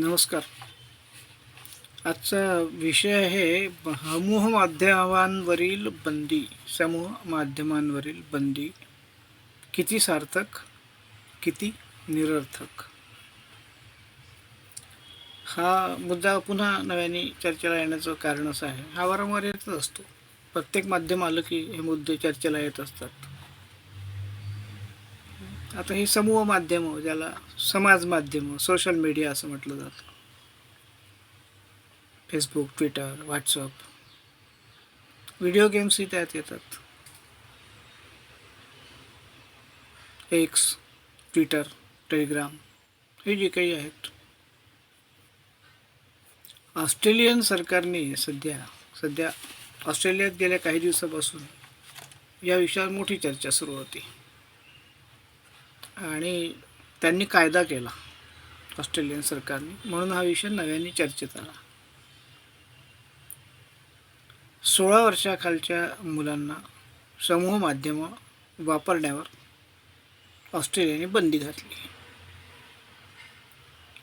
नमस्कार. आजचा विषय आहे समूह माध्यमांवरील बंदी. समूह माध्यमांवरील बंदी किती सार्थक किती निरर्थक? हा मुद्दा पुन्हा नव्याने चर्चेला येण्याचं कारण असं आहे. हा वारंवार येतच असतो. प्रत्येक माध्यम आलं की हे मुद्दे चर्चेला येत असतात. आता ही समूह माध्यम हो, ज्याला समाज माध्यम हो, सोशल मीडिया असं म्हटलं जातं. फेसबुक ट्विटर व्हॉट्सअप व्हिडिओ गेम्सही त्यात येतात. एक्स ट्विटर टेलिग्राम हे जे काही आहेत. ऑस्ट्रेलियन सरकारने सध्या सध्या ऑस्ट्रेलियात गेल्या काही दिवसापासून या विषयावर मोठी चर्चा सुरू होती. आणि त्यांनी कायदा केला ऑस्ट्रेलियन सरकारने. म्हणून हा विषय नव्याने चर्चेत आला. सोळा वर्षाखालच्या मुलांना समूह माध्यमं वापरण्यावर ऑस्ट्रेलियाने बंदी घातली.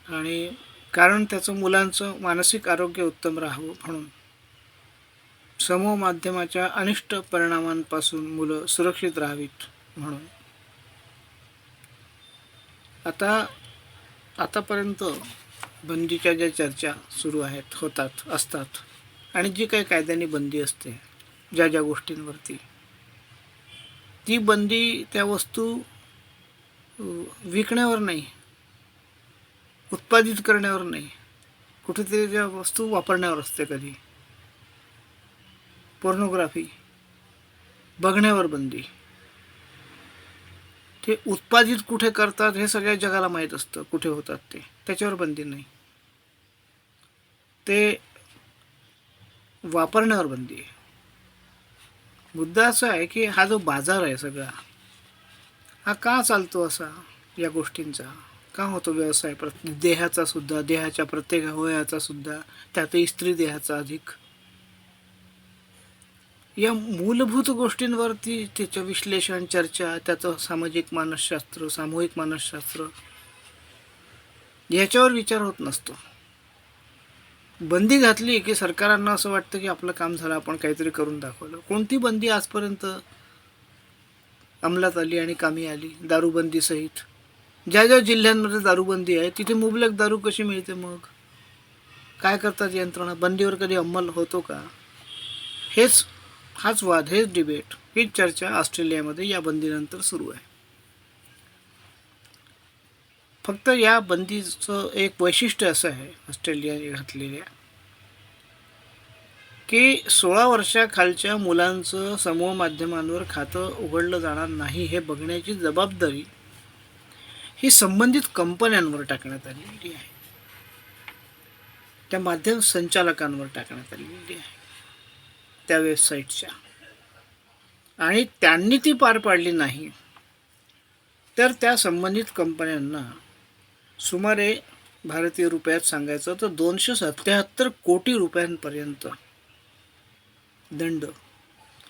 आणि कारण त्याचं मुलांचं मानसिक आरोग्य उत्तम राहावं म्हणून समूह माध्यमाच्या अनिष्ट परिणामांपासून मुलं सुरक्षित राहावीत म्हणून आता आतापर्यंत बंदीच्या ज्या चर्चा सुरू आहेत होतात असतात आणि जी काही कायद्याने बंदी असते ज्या ज्या गोष्टींवरती ती बंदी त्या वस्तू विकण्यावर नाही उत्पादित करण्यावर नाही कुठेतरी त्या वस्तू वापरण्यावर असते कधी. पोर्नोग्राफी बघण्यावर बंदी. ते उत्पादित कुठे करतात हे सगळ्या जगाला माहीत असतं कुठे होतात ते. त्याच्यावर बंदी नाही. ते वापरण्यावर बंदी आहे. मुद्दा असा आहे की हा जो बाजार आहे सगळा हा का चालतो असा या गोष्टींचा? का होतो व्यवसाय प्र देहाचा सुद्धा देहाच्या प्रत्येक अवयवाचा सुद्धा त्यातही स्त्री देहाचा अधिक या मूलभूत गोष्टींवरती त्याचं विश्लेषण चर्चा त्याचं सामाजिक मानसशास्त्र सामूहिक मानसशास्त्र याच्यावर विचार होत नसतो. बंदी घातली की सरकारांना असं वाटतं की आपलं काम झालं आपण काहीतरी करून दाखवलं. कोणती बंदी आजपर्यंत अंमलात आली आणि कामी आली? दारूबंदी सहित. ज्या ज्या जिल्ह्यांमध्ये दारूबंदी आहे तिथे मुबलक दारू कशी मिळते मग? काय करतात यंत्रणा? बंदीवर कधी अंमल होतो का? हेच हाच वाद हेच डिबेट हीच चर्चा ऑस्ट्रेलियामध्ये या बंदीनंतर सुरू आहे. फक्त या बंदीचं एक वैशिष्ट्य असं आहे ऑस्ट्रेलियाने घातलेल्या की सोळा वर्षाखालच्या मुलांचं समूह माध्यमांवर खातं उघडलं जाणार नाही हे बघण्याची जबाबदारी ही संबंधित कंपन्यांवर टाकण्यात आलेली आहे. त्या माध्यम संचालकांवर टाकण्यात आलेली आहे. त्या वेबसाईटच्या आणि त्यांनी ती पार पाडली नाही तर त्या संबंधित कंपन्यांना सुमारे भारतीय रुपयात सांगायचं तर दोनशे सत्याहत्तर कोटी रुपयांपर्यंत दंड.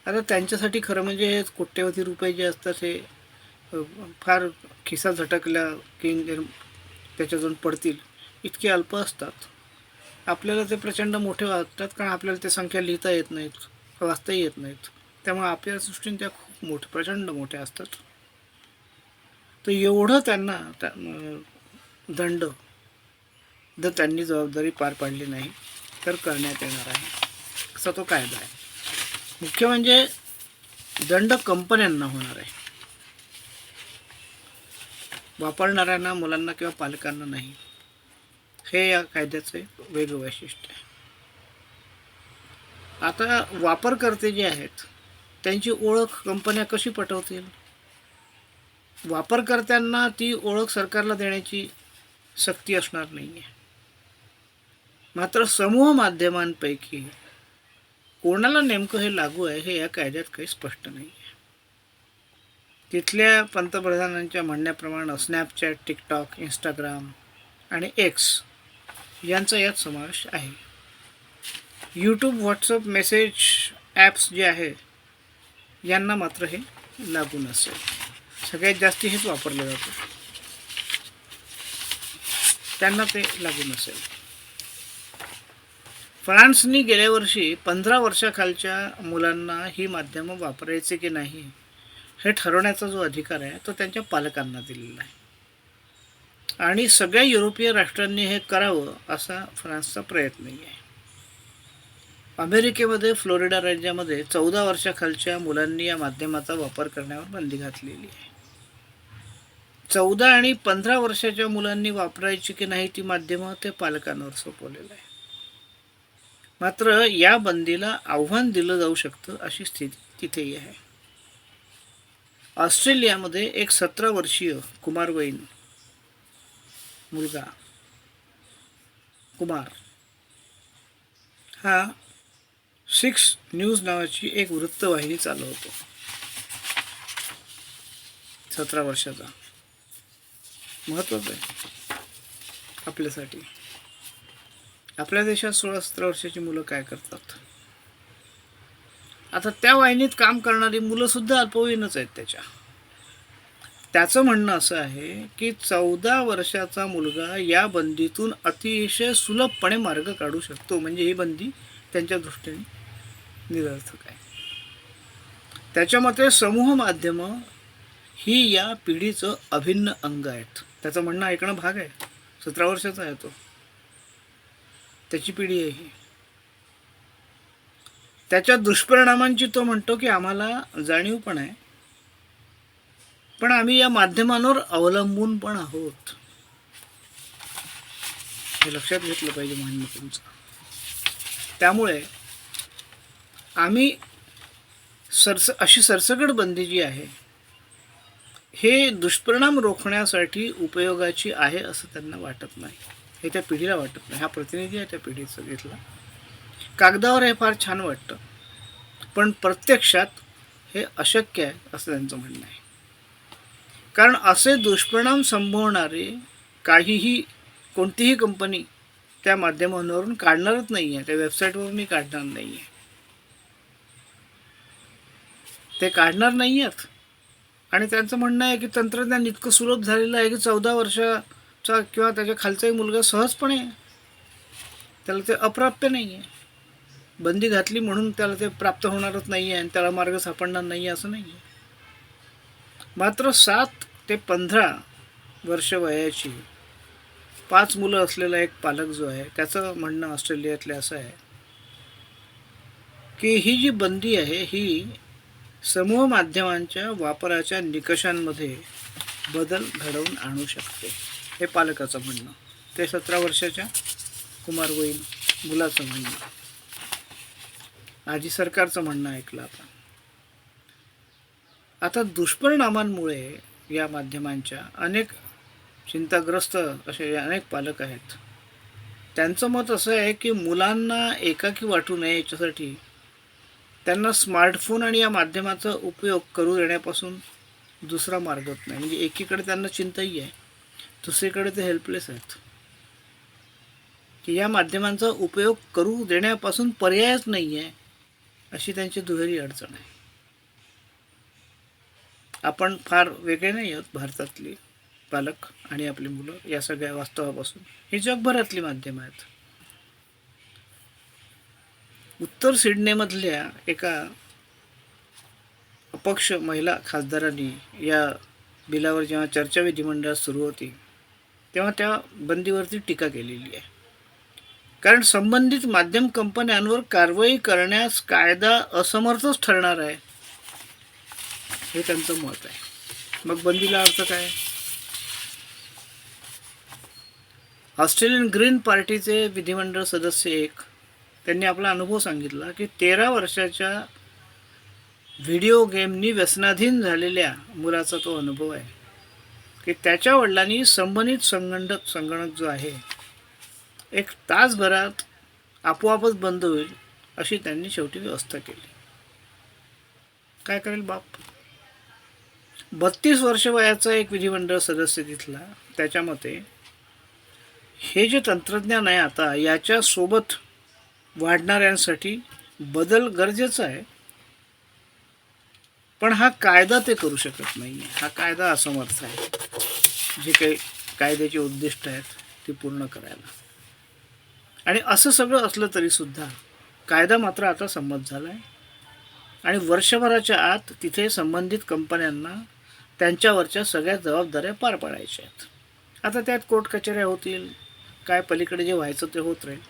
आता त्यांच्यासाठी खरं म्हणजे हे कोट्यवधी रुपये जे असतात हे फार खिसा झटकल्या की त्याच्यातून पडतील इतके अल्प असतात. आपल्याला ते प्रचंड मोठे वाटतात कारण आपल्याला ते संख्या लिहिता येत नाहीत वाचताही येत नाहीत. त्यामुळे आपल्या दृष्टीने त्या खूप मोठ्या प्रचंड मोठ्या असतात. तर एवढं त्यांना त्या- दंड जर त्यांनी जबाबदारी पार पाडली नाही तर करण्यात येणार आहे. असा तो कायदा आहे. मुख्य म्हणजे दंड कंपन्यांना होणार आहे. वापरणाऱ्यांना मुलांना किंवा पालकांना नाही. हे या कायद्याचे वेगळं वैशिष्ट्य आहे. आता वापरकर्ते जे आहेत त्यांची ओळख कंपन्या कशी पटवतील? वापरकर्त्यांना ती ओळख सरकारला देण्याची सक्ती असणार नाही आहे मात्र समूह माध्यमांपैकी कोणाला नेमकं हे लागू आहे हे या कायद्यात काही स्पष्ट नाही आहे तिथल्या पंतप्रधानांच्या म्हणण्याप्रमाणे स्नॅपचॅट टिकटॉक इंस्टाग्राम आणि एक्स यांचा यात समावेश आहे. यूट्यूब व्हॉट्सअप मेसेज ॲप्स जे आहे यांना मात्र हे लागू नसेल. सगळ्यात जास्ती हेच वापरलं जातं. त्यांना ते लागू नसेल. फ्रान्सनी गेल्या वर्षी पंधरा वर्षाखालच्या मुलांना ही माध्यमं वापरायचे की नाही हे ठरवण्याचा जो अधिकार आहे तो त्यांच्या पालकांना दिलेला आहे. आणि सगळ्या युरोपीय राष्ट्रांनी हे करावं असा फ्रान्सचा प्रयत्नही आहे. अमेरिकेमध्ये फ्लोरिडा राज्यामध्ये चौदा वर्षाखालच्या मुलांनी या माध्यमाचा वापर करण्यावर बंदी घातलेली आहे. चौदा आणि पंधरा वर्षाच्या मुलांनी वापरायची की नाही ती माध्यमं ते पालकांवर सोपवलेलं आहे मात्र या बंदीला आव्हान दिलं जाऊ शकतं अशी स्थिती तिथेही आहे. ऑस्ट्रेलियामध्ये एक सतरा वर्षीय कुमारवयीन मुलगा. कुमार. हा सिक्स न्यूज नावाची एक वृत्तवाहिनी चालवतो सतरा वर्षाचा. महत्त्वाचं आहे. आपल्यासाठी. आपल्या देशात सोळा सतरा वर्षाची मुलं काय करतात? आता त्या वाहिनीत काम करणारी मुलंसुद्धा अल्पवयीनच आहेत त्याच्या. त्याचं म्हणणं असं आहे की चौदा वर्षाचा मुलगा या बंदीतून अतिशय सुलभपणे मार्ग काढू शकतो. म्हणजे ही बंदी त्यांच्या दृष्टीने निरर्थक आहे. त्याच्या मते समूह माध्यमं ही या पिढीचं अभिन्न अंग आहेत. त्याचं म्हणणं ऐकणं भाग आहे. सतरा वर्षाचा आहे तो. त्याची पिढी आहे ही. त्याच्या दुष्परिणामांची तो म्हणतो की आम्हाला जाणीव पण आहे. पण आम्ही या माध्यमांवर अवलंबून पण आहोत. हे लक्षात घेतलं पाहिजे म्हणणं तुमचं त्यामुळे आम्ही सरस अशी सरसकट बंदी जी आहे हे दुष्परिणाम रोखण्यासाठी उपयोगाची आहे असं त्यांना वाटत नाही. हे त्या पिढीला वाटत नाही. हा प्रतिनिधी आहे त्या पिढीचा घेतला. कागदावर हे फार छान वाटतं. पण प्रत्यक्षात हे अशक्य आहे असं त्यांचं म्हणणं आहे. कारण असे दुष्परिणाम संभवणारे काहीही कोणतीही कंपनी त्या माध्यमांवरून काढणारच नाही आहे. त्या वेबसाईटवरूनही काढणार नाही आहे. ते काढणार नाही आहेत. आणि त्यांचं म्हणणं आहे की तंत्रज्ञान इतकं सुलभ झालेलं आहे की चौदा वर्षाचा किंवा त्याच्या खालचाही मुलगा सहजपणे त्याला ते अप्राप्य नाही आहे. बंदी घातली म्हणून त्याला ते प्राप्त होणारच नाही आहे आणि त्याला मार्ग सापडणार नाही आहे असं नाही आहे. मात्र सात ते पंधरा वर्ष वयाची पाच मुलं असलेला एक पालक जो आहे त्याचं म्हणणं ऑस्ट्रेलियातले असं आहे की ही जी बंदी आहे ही समूह माध्यमांच्या वापराच्या निकषांमध्ये बदल घडवून आणू शकते हे पालकाचं म्हणणं. ते सतरा वर्षाच्या कुमारवयीन मुलाचं म्हणणं. आजी सरकारचं म्हणणं ऐकलं आपण. आता दुष्परिणामांमुळे या माध्यमांच्या अनेक चिंताग्रस्त असे अनेक पालक आहेत. त्यांचं मत असं आहे की मुलांना एकाकी वाटू नये याच्यासाठी त्यांना स्मार्टफोन आणि या माध्यमाचा उपयोग करू देण्यापासून दुसरा मार्गच नाही. म्हणजे एकीकडे त्यांना चिंताही आहे दुसरीकडे ते हेल्पलेस आहेत. की या माध्यमांचा उपयोग करू देण्यापासून पर्यायच नाही आहे अशी त्यांची दुहेरी अडचण आहे. आपण फार वेगळे नाही आहोत भारतातली पालक आणि आपली मुलं या सगळ्या वास्तवापासून. ही जगभरातली माध्यमं आहेत. उत्तर सिडनेमधल्या एका अपक्ष महिला खासदारांनी या बिलावर जेव्हा चर्चा विधिमंडळात सुरू होती तेव्हा त्या बंदीवरती टीका केलेली आहे. कारण संबंधित माध्यम कंपन्यांवर कारवाई करण्यास कायदा असमर्थच ठरणार आहे. हे त्यांचं मत आहे. मग बंदीला अर्थ काय? ऑस्ट्रेलियन ग्रीन पार्टीचे विधिमंडळ सदस्य एक त्यांनी आपला अनुभव सांगितला की तेरा वर्षाच्या व्हिडिओ गेमनी व्यसनाधीन झालेल्या मुलाचा तो अनुभव आहे. की त्याच्या वडिलांनी संबंधित संगणक संगणक जो आहे एक तासभरात आपोआपच बंद होईल अशी त्यांनी शेवटी व्यवस्था केली. काय करेल बाप? बत्तीस वर्ष वयाचा एक विधिमंडळ सदस्य तिथला त्याच्या मते हे जे तंत्रज्ञान आहे आता याच्यासोबत वाढणाऱ्यांसाठी बदल गरजेचा आहे. पण हा कायदा ते करू शकत नाही आहे हा कायदा असमर्थ आहे. जे काही कायद्याचे उद्दिष्ट आहेत ती पूर्ण करायला. आणि असं सगळं असलं तरीसुद्धा कायदा मात्र आता संमत झाला आहे आणि वर्षभराच्या आत तिथे संबंधित कंपन्यांना त्यांच्यावरच्या सगळ्या जबाबदाऱ्या पार पाडायच्या आहेत. आता त्यात कोर्ट कचेऱ्या होतील काय पलीकडे जे व्हायचं ते होत राहील.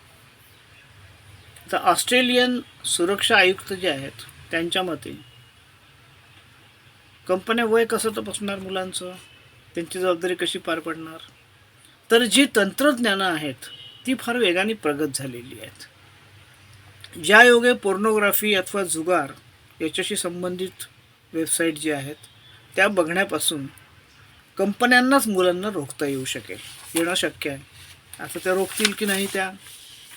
तर ऑस्ट्रेलियन सुरक्षा आयुक्त जे आहेत त्यांच्या मते कंपन्या वय कसं तपासणार मुलांचं? त्यांची जबाबदारी कशी पार पडणार? तर जी तंत्रज्ञानं आहेत ती फार वेगाने प्रगत झालेली आहेत. ज्या योगे पोर्नोग्राफी अथवा जुगार याच्याशी संबंधित वेबसाईट जे आहेत त्या बघण्यापासून कंपन्यांनाच मुलांना रोखता येऊ शकेल. येणं शक्य आहे. आता त्या रोखतील की नाही त्या?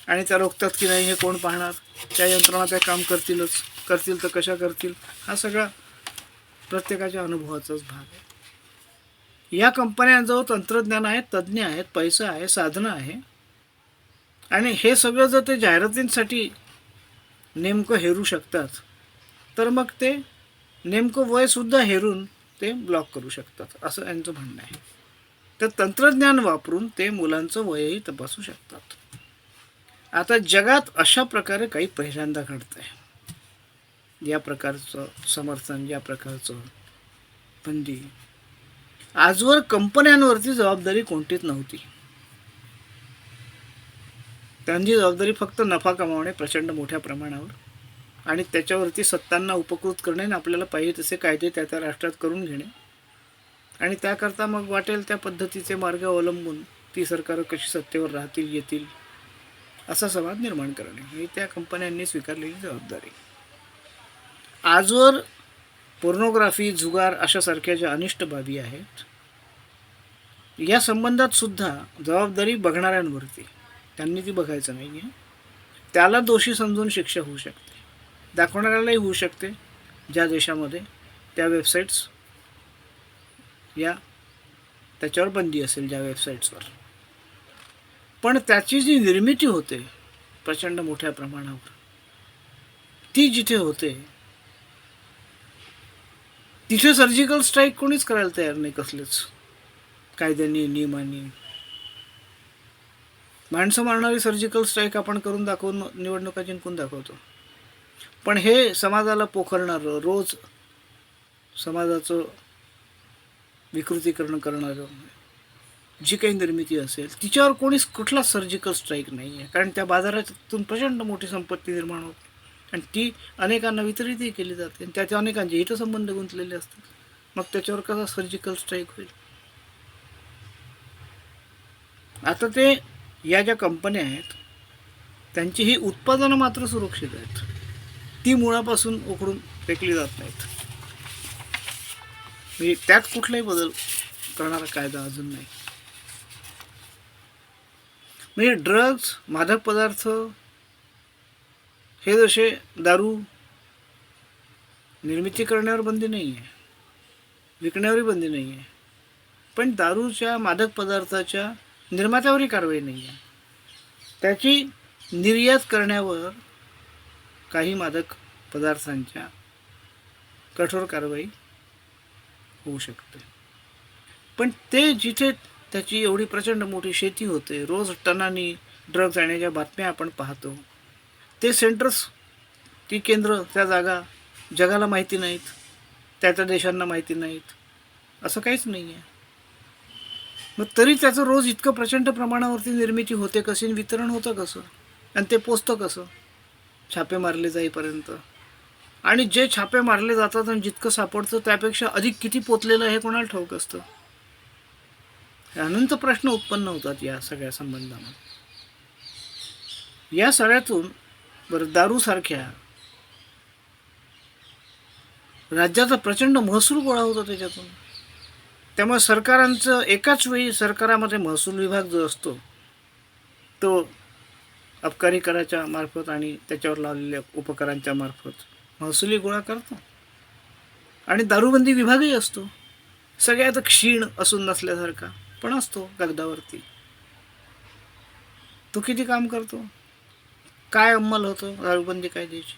आणि त्या रोखतात की नाही हे कोण पाहणार? त्या यंत्रणा त्या काम करतीलच. करतील तर कशा करतील? हा सगळा प्रत्येकाच्या अनुभवाचाच भाग आहे. या कंपन्यांजवळ तंत्रज्ञान आहे तज्ज्ञ आहेत पैसा आहे साधनं आहे. आणि हे सगळं जर ते जाहिरातींसाठी नेमकं हेरू शकतात तर मग ते नेमकं वयसुद्धा हेरून ते ब्लॉक करू शकतात असं यांचं म्हणणं आहे. तर तंत्रज्ञान वापरून ते मुलांचं वयही तपासू शकतात. आता जगात अशा प्रकारे काही पहिल्यांदा घडतं आहे या प्रकारचं समर्थन या प्रकारचं बंदी. आजवर कंपन्यांवरती जबाबदारी कोणतीच नव्हती. त्यांची जबाबदारी फक्त नफा कमावणे प्रचंड मोठ्या प्रमाणावर. आणि त्याच्यावरती सत्तांना उपकृत करणे आणि आपल्याला पाहिजे तसे कायदे त्या त्या राष्ट्रात करून घेणे. आणि त्याकरता मग वाटेल त्या पद्धतीचे मार्ग अवलंबून ती सरकारं कशी सत्तेवर राहतील येतील असा समाज निर्माण करणे. ही त्या कंपन्यांनी स्वीकारलेली जबाबदारी. आजवर पोर्नोग्राफी जुगार अशासारख्या ज्या अनिष्ट बाबी आहेत या संबंधात सुद्धा जबाबदारी बघणाऱ्यांवरती. त्यांनी ती बघायचं नाही आहे त्याला दोषी समजून शिक्षा होऊ शकते. दाखवणाऱ्यालाही होऊ शकते ज्या देशामध्ये त्या वेबसाईट्स या त्याच्यावर बंदी असेल ज्या वेबसाईट्सवर पण त्याची जी निर्मिती होते प्रचंड मोठ्या प्रमाणावर ती जिथे होते तिथे सर्जिकल स्ट्राईक कोणीच करायला तयार नाही कसलेच. कायद्याने नियमाने. माणसं मारणारी सर्जिकल स्ट्राईक आपण करून दाखवून निवडणुका जिंकून दाखवतो. पण हे समाजाला पोखरणारं रोज समाजाचं विकृतीकरण करणारं जी काही निर्मिती असेल तिच्यावर कोणीच कुठला सर्जिकल स्ट्राईक नाही आहे कारण त्या बाजारातून प्रचंड मोठी संपत्ती निर्माण होते. आणि ती अनेकांना वितरितही केली जाते. आणि त्याच्या अनेकांचे हितसंबंध गुंतलेले असतात. मग त्याच्यावर कसा सर्जिकल स्ट्राईक होईल? आता ते या ज्या कंपन्या आहेत त्यांची ही उत्पादनं मात्र सुरक्षित आहेत. ती मुळापासून उकडून फेकली जात नाहीत. म्हणजे त्यात कुठलाही बदल करणारा कायदा अजून नाही. म्हणजे ड्रग्ज मादक पदार्थ हे जसे दारू निर्मिती करण्यावर बंदी नाही आहे विकण्यावरही बंदी नाही आहे पण दारूच्या मादक पदार्थाच्या निर्मात्यावरही कारवाई नाही आहे त्याची निर्यात करण्यावर काही मादक पदार्थांच्या कठोर कारवाई होऊ शकते. पण ते जिथे त्याची एवढी प्रचंड मोठी शेती होते रोज टनानी ड्रग्ज आणण्याच्या बातम्या आपण पाहतो. ते सेंटर्स ती केंद्र त्या जागा जगाला माहिती नाहीत त्या त्या देशांना माहिती नाहीत असं काहीच नाही आहे मग तरी त्याचं रोज इतकं प्रचंड प्रमाणावरती निर्मिती होते कशी आणि वितरण होतं कसं? आणि ते पोचतं कसं? छापे मारले जाईपर्यंत. आणि जे छापे मारले जातात आणि जितकं सापडतं त्यापेक्षा अधिक किती पोचलेलं हे कोणाला ठाऊक असतं? हे अनंत प्रश्न उत्पन्न होतात या सगळ्या संबंधामध्ये. या सगळ्यातून बरं दारूसारख्या राज्याचा प्रचंड महसूल गोळा होतो त्याच्यातून. त्यामुळे सरकारांचं एकाच वेळी सरकारामध्ये महसूल विभाग जो असतो तो अबकारी कराच्या मार्फत आणि त्याच्यावर लावलेल्या उपकरांच्या मार्फत. महसुली गोळा करतो. आणि दारूबंदी विभागही असतो. सगळ्यात क्षीण असून नसल्यासारखा पण असतो कागदावरती तो किती काम करतो? काय अंमल होतो दारूबंदी कायद्याची?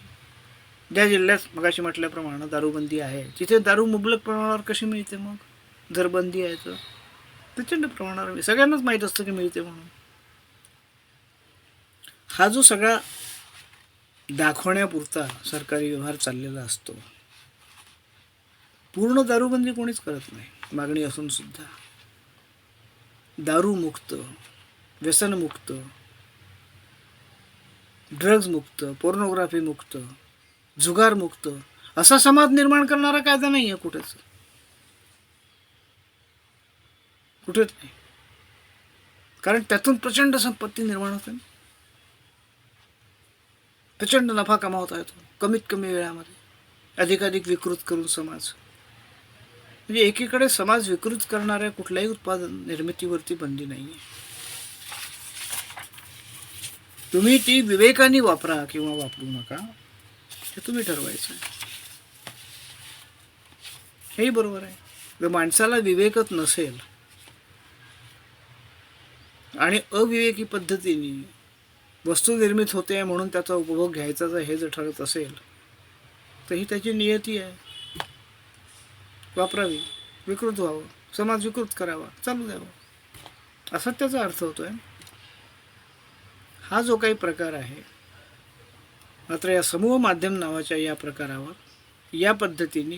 ज्या जिल्ह्यात मगाशी म्हटल्याप्रमाणे दारूबंदी आहे तिथे दारू मुबलक प्रमाणावर कशी मिळते मग? जर बंदी आहे तर? प्रचंड प्रमाणावर. सगळ्यांनाच माहीत असतं की मिळते म्हणून. हा जो सगळा दाखवण्यापुरता सरकारी व्यवहार चाललेला असतो पूर्ण दारूबंदी कोणीच करत नाही मागणी असून सुद्धा. दारूमुक्त व्यसनमुक्त ड्रग्ज मुक्त पोर्नोग्राफी मुक्त मुक्त असा समाज निर्माण करणारा कायदा नाही आहे कुठेच. कुठेच नाही. कारण त्यातून प्रचंड संपत्ती निर्माण होते ना. प्रचंड नफा कमावता येतो कमीत कमी वेळामध्ये. अधिकाधिक विकृत करून समाज. म्हणजे एकीकडे समाज विकृत करणाऱ्या कुठल्याही उत्पादन निर्मितीवरती बंदी नाही आहे तुम्ही ती विवेकाने वापरा किंवा वापरू नका हे तुम्ही ठरवायचं आहे हेही बरोबर आहे. जर माणसाला विवेकच नसेल आणि अविवेकी पद्धतीने वस्तू निर्मित होते म्हणून त्याचा उपभोग घ्यायचा जर हे जर ठरत असेल तर ही त्याची नियती आहे. वापरावी विकृत व्हावं समाज विकृत करावा चालू द्यावं. असा त्याचा अर्थ होतो आहे हा जो काही प्रकार आहे मात्र या समूह माध्यम नावाच्या या प्रकारावर या पद्धतीने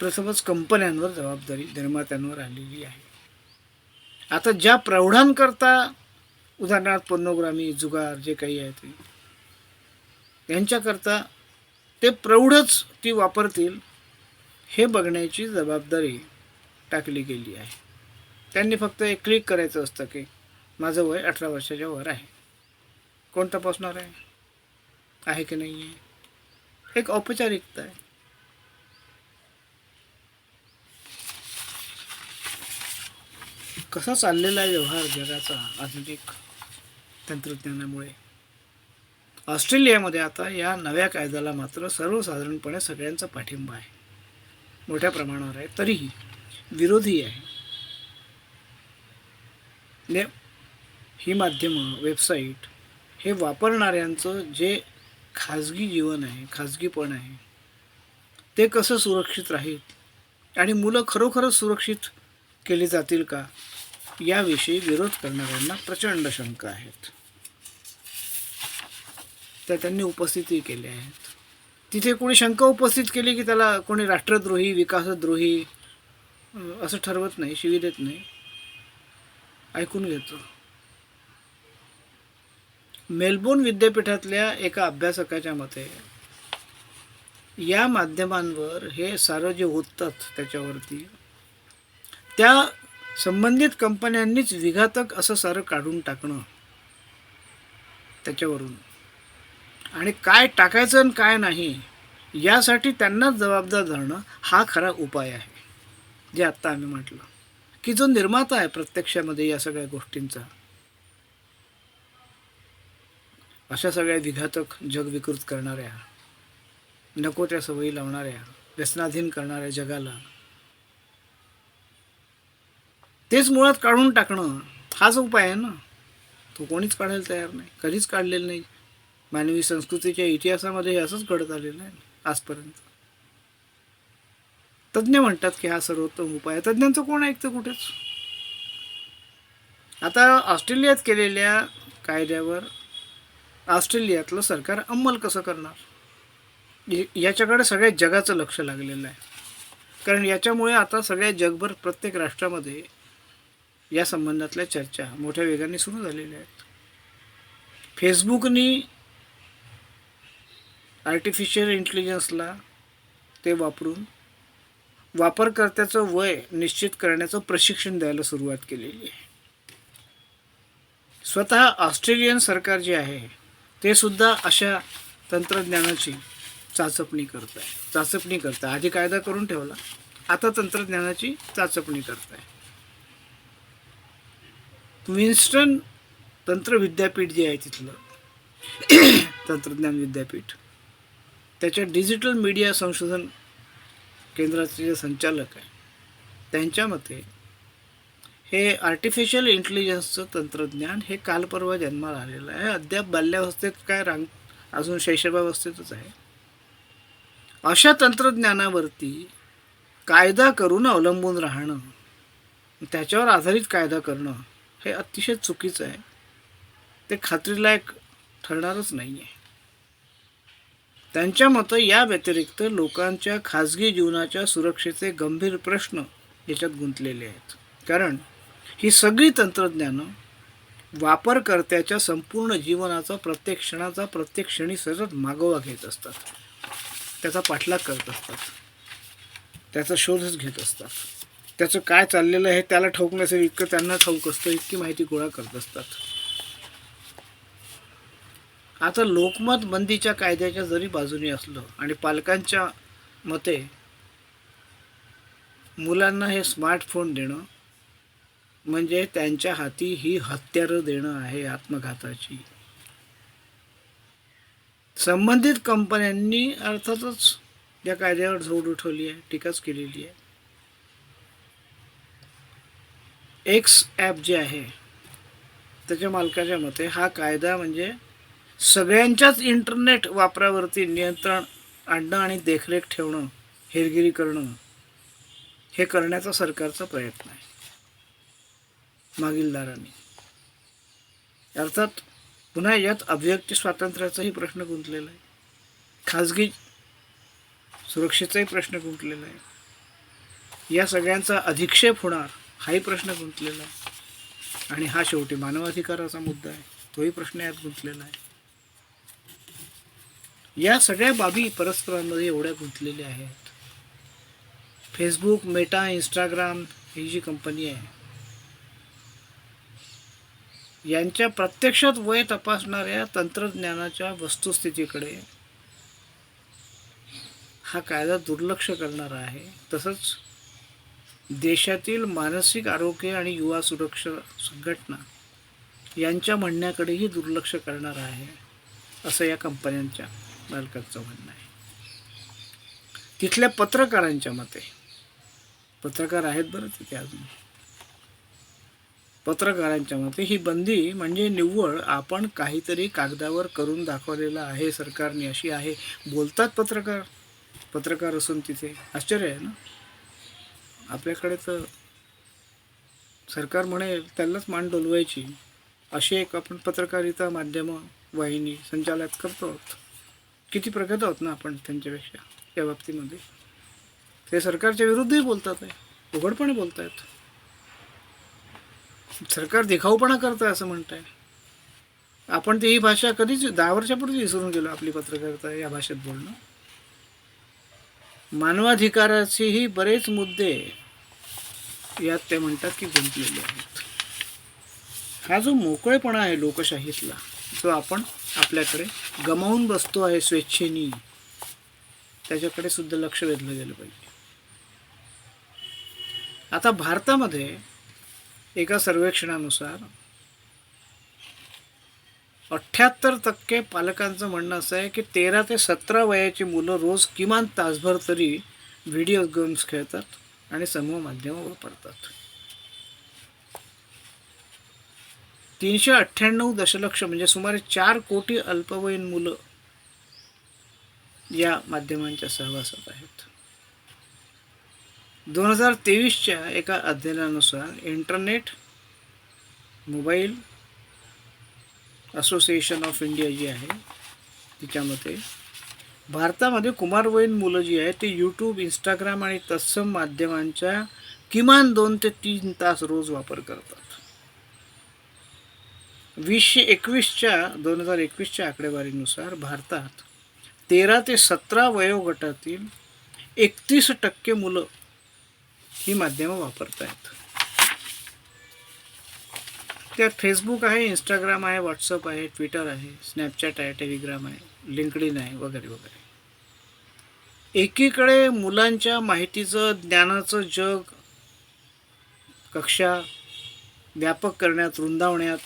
प्रथमच कंपन्यांवर जबाबदारी निर्मात्यांवर आलेली आहे. आता ज्या प्रौढांकरता उदाहरणार्थ पोर्नोग्रामी जुगार जे काही आहे ते. यांच्याकरता ते प्रौढच ती वापरतील हे बघण्याची जबाबदारी टाकली गेली आहे. त्यांनी फक्त एक क्लिक करायचं असतं की माझं वय अठरा वर्षाच्या वर आहे. कोण तपासणार आहे? आहे की नाही आहे एक औपचारिकता आहे. कसा चाललेला आहे व्यवहार जगाचा आधुनिक? तंत्रज्ञानामुळे. ऑस्ट्रेलियामध्ये आता या नव्या कायद्याला मात्र सर्वसाधारणपणे सगळ्यांचा पाठिंबा आहे. मोठ्या प्रमाणावर आहे. तरीही विरोधी आहे. ने ही माध्यमं वेबसाईट हे वापरणाऱ्यांचं जे खाजगी जीवन आहे खाजगीपण आहे ते कसं सुरक्षित राहील आणि मुलं खरोखरच सुरक्षित केली जातील का? याविषयी विरोध करणाऱ्यांना प्रचंड शंका आहेत. त्या त्यांनी उपस्थितही केल्या आहेत तिथे कोणी शंका उपस्थित केली की त्याला कोणी राष्ट्रद्रोही विकासद्रोही असं ठरवत नाही शिवी देत नाही. ऐकून घेतो. मेलबोर्न विद्यापीठातल्या एका अभ्यासकाच्या मते या माध्यमांवर हे सारं जे ओततात त्याच्यावरती त्या संबंधित कंपन्यांनीच विघातक असं सारं काढून टाकणं त्याच्यावरून. आणि काय टाकायचं आणि काय नाही यासाठी त्यांनाच जबाबदार धरणं हा खरा उपाय आहे जे आत्ता आम्ही म्हटलं. की जो निर्माता आहे प्रत्यक्षामध्ये या सगळ्या गोष्टींचा. अशा सगळ्या विघातक जग विकृत करणाऱ्या नको त्या सवयी लावणाऱ्या व्यसनाधीन करणाऱ्या जगाला. तेच मुळात काढून टाकणं हाच उपाय आहे ना. तो कोणीच काढायला तयार नाही कधीच काढलेलं नाही. मानवी संस्कृतीच्या इतिहासामध्ये हे असंच घडत आलेलं आहे आजपर्यंत. तज्ज्ञ म्हणतात की हा सर्वोत्तम उपाय आहे. तज्ज्ञांचं कोण ऐकतं कुठेच? आता ऑस्ट्रेलियात केलेल्या कायद्यावर ऑस्ट्रेलियातलं सरकार अंमल कसं करणार? याच्याकडे सगळ्या जगाचं लक्ष लागलेलं आहे. कारण याच्यामुळे आता सगळ्या जगभर प्रत्येक राष्ट्रामध्ये या संबंधातल्या चर्चा मोठ्या वेगाने सुरू झालेल्या आहेत. फेसबुकनी आर्टिफिशियल इंटेलिजन्सला ते वापरून वापरकर्त्याचं वय निश्चित करण्याचं प्रशिक्षण द्यायला सुरुवात केलेली आहे. स्वतः ऑस्ट्रेलियन सरकार जे आहे ते सुद्धा अशा तंत्रज्ञानाची चाचपणी करत आहे चाचपणी करत आहे आधी कायदा करून ठेवला. आता तंत्रज्ञानाची चाचपणी करत आहे विन्स्टन तंत्र विद्यापीठ जे आहे तिथलं तंत्रज्ञान विद्यापीठ त्याच्या डिजिटल मीडिया संशोधन केंद्राचे जे संचालक आहे त्यांच्या मते हे आर्टिफिशियल इंटेलिजन्सचं तंत्रज्ञान हे काल परवा जन्माला आलेलं आहे. अद्याप बाल्यावस्थेत काय रांग अजून शैशवावस्थेतच आहे. अशा तंत्रज्ञानावरती कायदा करून अवलंबून राहणं त्याच्यावर आधारित कायदा करणं हे अतिशय चुकीचं आहे. ते खात्रीलायक ठरणारच नाही आहे त्यांच्या मतं या व्यतिरिक्त लोकांच्या खाजगी जीवनाच्या सुरक्षेचे गंभीर प्रश्न याच्यात गुंतलेले आहेत. कारण ही सगळी तंत्रज्ञानं वापरकर्त्याच्या संपूर्ण जीवनाचा प्रत्येक क्षणाचा प्रत्येक क्षणी सतत मागोवा घेत असतात. त्याचा पाठलाग करत असतात. त्याचा शोधच घेत असतात. त्याचं काय चाललेलं आहे त्याला ठाऊक नसेल इतकं त्यांना ठाऊक असतं इतकी माहिती गोळा करत असतात. आता लोकमत बंदीच्या कायद्याच्या जरी बाजूने असलं आणि पालकांच्या मते मुलांना हे स्मार्टफोन देणं म्हणजे त्यांच्या हाती ही हत्यारं देणं आहे आत्मघाताची. संबंधित कंपन्यांनी अर्थातच या कायद्यावर झोड उठवली आहे टीकाच केलेली आहे. एक्स ॲप जे आहे त्याच्या मालकाच्या मते हा कायदा म्हणजे सगळ्यांच्याच इंटरनेट वापरावरती नियंत्रण आणणं आणि देखरेख ठेवणं हेरगिरी करणं हे करण्याचा सरकारचा प्रयत्न आहे. मागीलदाराने अर्थात पुन्हा यात अभिव्यक्ती स्वातंत्र्याचाही प्रश्न गुंतलेला आहे. खाजगी सुरक्षेचाही प्रश्न गुंतलेला आहे. या सगळ्यांचा अधिक्षेप होणार हाही प्रश्न गुंतलेला आहे. आणि हा शेवटी मानवाधिकाराचा मुद्दा आहे तोही प्रश्न यात गुंतलेला आहे. या सगळ्या बाबी परस्परांमध्ये एवढ्या गुंतलेल्या आहेत. फेसबुक मेटा इंस्टाग्राम ही जी कंपनी आहे यांच्या प्रत्यक्षात वय तपासणाऱ्या तंत्रज्ञानाच्या वस्तुस्थितीकडे हा कायदा दुर्लक्ष करणारा आहे. तसंच देशातील मानसिक आरोग्य आणि युवा सुरक्षा संघटना यांच्या म्हणण्याकडेही दुर्लक्ष करणार आहे असं या कंपन्यांच्या मालकाचं म्हणणं आहे. तिथल्या पत्रकारांच्या मते पत्रकार आहेत बरं तिथे अजून. पत्रकारांच्या मते ही बंदी म्हणजे निव्वळ आपण काहीतरी कागदावर करून दाखवलेलं आहे सरकारने अशी आहे. बोलतात पत्रकार पत्रकार असून तिथे. आश्चर्य आहे ना? आपल्याकडे तर सरकार म्हणेल त्यांनाच मान डोलवायची. अशी एक आपण पत्रकारिता माध्यम वाहिनी संचालक करतो. आहोत किती प्रगत आहोत ना आपण त्यांच्यापेक्षा या बाबतीमध्ये. ते सरकारच्या विरुद्धही बोलतात आहे उघडपणे बोलत आहेत सरकार दिखाऊपणा आहे असं म्हणताय. आपण ती ही भाषा कधीच दहा वर्षापूर्वी विसरून गेलो आपली पत्रकारिता या भाषेत बोलणं. मानवाधिकाराचेही बरेच मुद्दे यात ते म्हणतात की गुंतलेले आहेत. हा जो मोकळेपणा आहे लोकशाहीतला जो आपण आपल्याकडे गमावून बसतो आहे स्वेच्छेनी. त्याच्याकडे सुद्धा लक्ष वेधलं गेलं पाहिजे. आता भारतामध्ये एका सर्वेक्षणानुसार अठ्ठ्याहत्तर टक्के पालकांचं म्हणणं असं आहे की तेरा ते सतरा वयाची मुलं रोज किमान तासभर तरी व्हिडिओ गेम्स खेळतात आणि समूह माध्यमं वापरतात. तीनशे अठ्ठ्याण्णव दशलक्ष म्हणजे सुमारे चार कोटी अल्पवयीन मुलं या माध्यमांच्या सहवासात आहेत. दोन हजार तेवीसच्या एका अध्ययनानुसार internet mobile association of India जी आहे तिच्यामध्ये भारतामध्ये कुमारवयीन मुलं जी आहेत ते यूट्यूब इंस्टाग्राम आणि तत्सम माध्यमांच्या किमान दोन ते तीन तास रोज वापर करतात. वीसशे एकवीसच्या दोन हजार एकवीसच्या आकडेवारीनुसार भारतात तेरा ते सतरा वयोगटातील एकतीस टक्के मुलं ही माध्यमं वापरत आहेत. त्यात फेसबुक आहे इंस्टाग्राम आहे व्हॉट्सअप आहे ट्विटर आहे स्नॅपचॅट आहे टेलिग्राम आहे लिंकडिन आहे वगैरे वगैरे. एकीकडे मुलांच्या माहितीचं ज्ञानाचं जग कक्षा व्यापक करण्यात रुंदावण्यात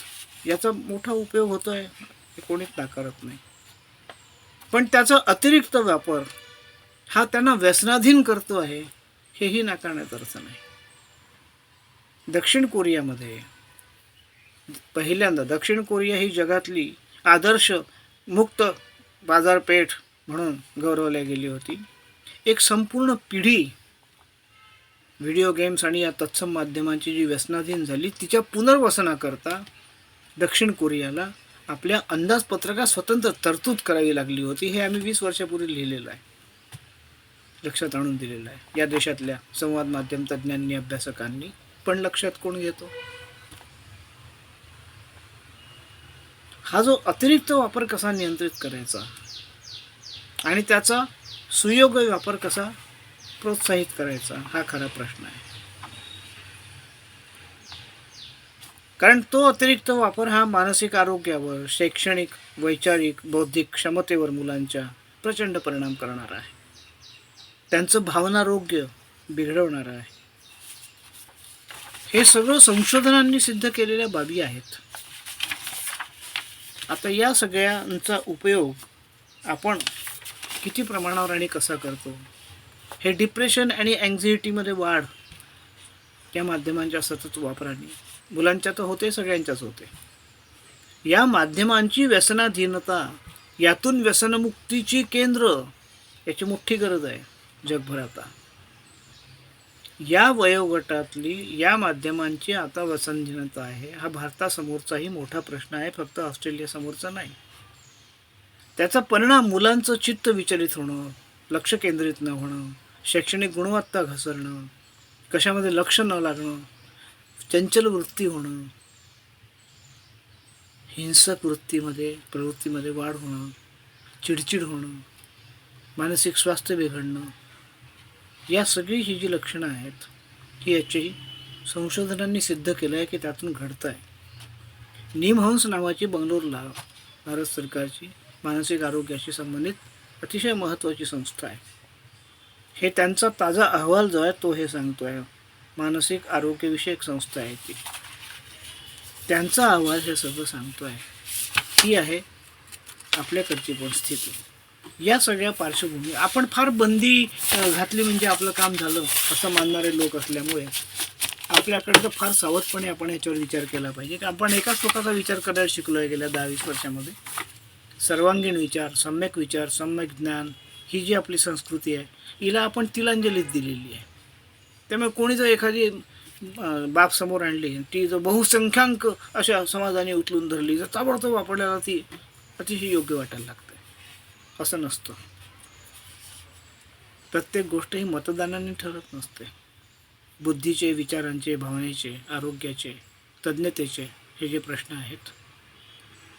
याचा मोठा उपयोग होतो आहे हे कोणीच नाकारत नाही. पण त्याचा अतिरिक्त वापर हा त्यांना व्यसनाधीन करतो आहे हेही नाकारण्यात अर्थ नाही दक्षिण कोरियामध्ये पहिल्यांदा दक्षिण कोरिया ही जगातली आदर्श मुक्त बाजारपेठ म्हणून गौरवल्या गेली होती. एक संपूर्ण पिढी व्हिडिओ गेम्स आणि या तत्सम माध्यमांची जी व्यसनाधीन झाली तिच्या पुनर्वसनाकरता दक्षिण कोरियाला आपल्या अंदाजपत्रकात स्वतंत्र तरतूद करावी लागली होती हे आम्ही वीस वर्षापूर्वी लिहिलेलं आहे. लक्षात आणून दिलेलं आहे. या देशातल्या संवाद माध्यम तज्ज्ञांनी अभ्यासकांनी पण लक्षात कोण घेतो? हा जो अतिरिक्त वापर कसा नियंत्रित करायचा आणि त्याचा सुयोग्य वापर कसा प्रोत्साहित करायचा हा खरा प्रश्न आहे. कारण तो अतिरिक्त वापर हा मानसिक आरोग्यावर शैक्षणिक वैचारिक बौद्धिक क्षमतेवर मुलांच्या प्रचंड परिणाम करणारा आहे. त्यांचं भावनारोग्य बिघडवणारं आहे. हे सगळं संशोधनांनी सिद्ध केलेल्या बाबी आहेत. आता या सगळ्यांचा उपयोग आपण किती प्रमाणावर आणि कसा करतो? हे डिप्रेशन आणि अँझायटीमध्ये वाढ या माध्यमांच्या सतत वापराने मुलांच्या तर होते सगळ्यांच्याच होते. या माध्यमांची व्यसनाधीनता यातून व्यसनमुक्तीची केंद्र याची मोठी गरज आहे जगभर आता. या वयोगटातली या माध्यमांची आता व्यसनधीनता आहे हा भारतासमोरचाही मोठा प्रश्न आहे फक्त ऑस्ट्रेलियासमोरचा नाही. त्याचा परिणाम मुलांचं चित्त विचलित होणं लक्ष केंद्रित न होणं शैक्षणिक गुणवत्ता घसरणं कशामध्ये लक्ष न लागणं चंचल वृत्ती होणं हिंसक वृत्तीमध्ये प्रवृत्तीमध्ये वाढ होणं चिडचिड होणं मानसिक स्वास्थ्य बिघडणं या सगळी ही जी लक्षणं आहेत ही याची संशोधनांनी सिद्ध केलं आहे की त्यातून घडतं आहे निमहंस नावाची बंगलोरला भारत सरकारची मानसिक आरोग्याशी संबंधित अतिशय महत्त्वाची संस्था आहे. हे त्यांचा ताजा अहवाल जो आहे तो हे सांगतो आहे मानसिक आरोग्यविषयक संस्था आहे ती. त्यांचा अहवाल हे सगळं सांगतो आहे. ती आहे आपल्याकडची परिस्थिती या सगळ्या पार्श्वभूमी आपण फार बंदी घातली म्हणजे आपलं काम झालं असं मानणारे लोक असल्यामुळे आपल्याकडे तर फार सावधपणे आपण याच्यावर विचार केला पाहिजे. की आपण एकाच लोकांचा विचार करायला शिकलो आहे गेल्या दहा वीस वर्षामध्ये. सर्वांगीण विचार सम्यक विचार सम्यक ज्ञान ही जी आपली संस्कृती आहे हिला आपण तिलांजलीच दिलेली आहे. त्यामुळे कोणी जर एखादी बाब समोर आणली ती जर बहुसंख्याक अशा समाजाने उचलून धरली जर ताबडतोब वापरल्याला ती अतिशय योग्य वाटायला लागते असं नसतं. प्रत्येक गोष्ट ही मतदानाने ठरत नसते. बुद्धीचे विचारांचे भावनेचे आरोग्याचे तज्ज्ञतेचे हे जे प्रश्न आहेत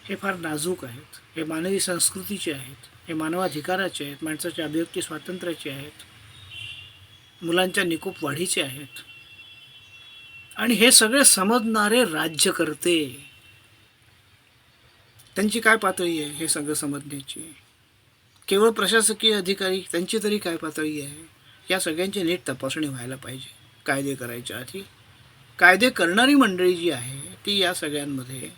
हे फार नाजूक आहेत. हे मानवी संस्कृतीचे आहेत. हे मानवाधिकाराचे आहेत. माणसाच्या अभिव्यक्ती स्वातंत्र्याचे आहेत. मुलांच्या निकोप वाढीचे आहेत. आणि हे सगळे समजणारे राज्यकर्ते त्यांची काय पातळी आहे हे सगळं समजण्याची? केवळ प्रशासकीय अधिकारी त्यांची तरी काय पातळी आहे? या सगळ्यांची नीट तपासणी व्हायला पाहिजे. कायदे करायच्या आधी. कायदे करणारी मंडळी जी आहे ती या सगळ्यांमध्ये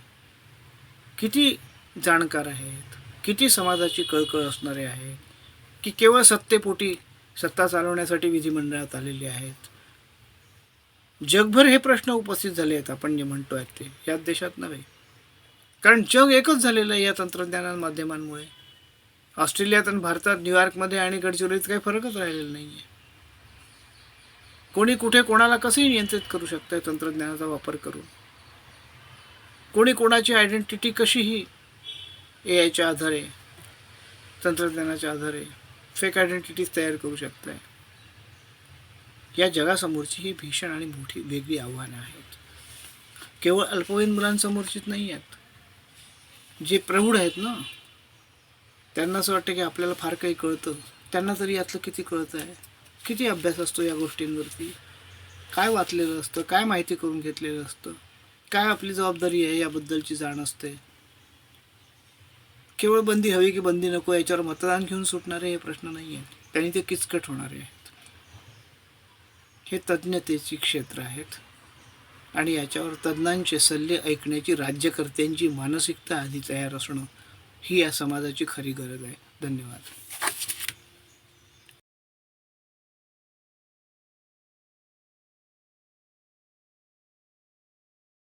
किती जाणकार आहेत? किती समाजाची कळकळ असणारे आहेत? की केवळ सत्तेपोटी सत्ता चालवण्यासाठी विधिमंडळात आलेली आहेत. जगभर हे प्रश्न उपस्थित झाले आहेत आपण जे म्हणतो आहेत ते. याच देशात नव्हे. कारण जग एकच झालेलं आहे या तंत्रज्ञाना माध्यमांमुळे. ऑस्ट्रेलियात आणि भारतात न्यूयॉर्कमध्ये आणि गडचिरोलीत काही फरकच राहिलेला नाही आहे कोणी कुठे कोणाला कसंही नियंत्रित करू शकतं तंत्रज्ञानाचा वापर करून. कोणी कोणाची आयडेंटिटी कशीही ए आयच्या आधारे तंत्रज्ञानाच्या आधारे फेक आयडेंटिटीज तयार करू शकत आहे या जगासमोरची ही भीषण आणि मोठी वेगळी आव्हानं आहेत. केवळ अल्पवयीन मुलांसमोरचीच नाही आहेत. जे प्रौढ आहेत ना त्यांना असं वाटतं की आपल्याला फार काही कळतं. त्यांना तरी यातलं किती कळतं आहे? किती अभ्यास असतो या गोष्टींवरती? काय वाचलेलं असतं? काय माहिती करून घेतलेलं असतं? काय आपली जबाबदारी आहे याबद्दलची जाण असते? केवळ बंदी हवी की बंदी नको याच्यावर मतदान घेऊन सुटणारे हे प्रश्न नाही आहेत. त्यांनी ते किचकट होणारे आहेत. हे तज्ज्ञतेची क्षेत्र आहेत. आणि याच्यावर तज्ज्ञांचे सल्ले ऐकण्याची राज्यकर्त्यांची मानसिकता आधी तयार असणं ही या समाजाची खरी गरज आहे. धन्यवाद.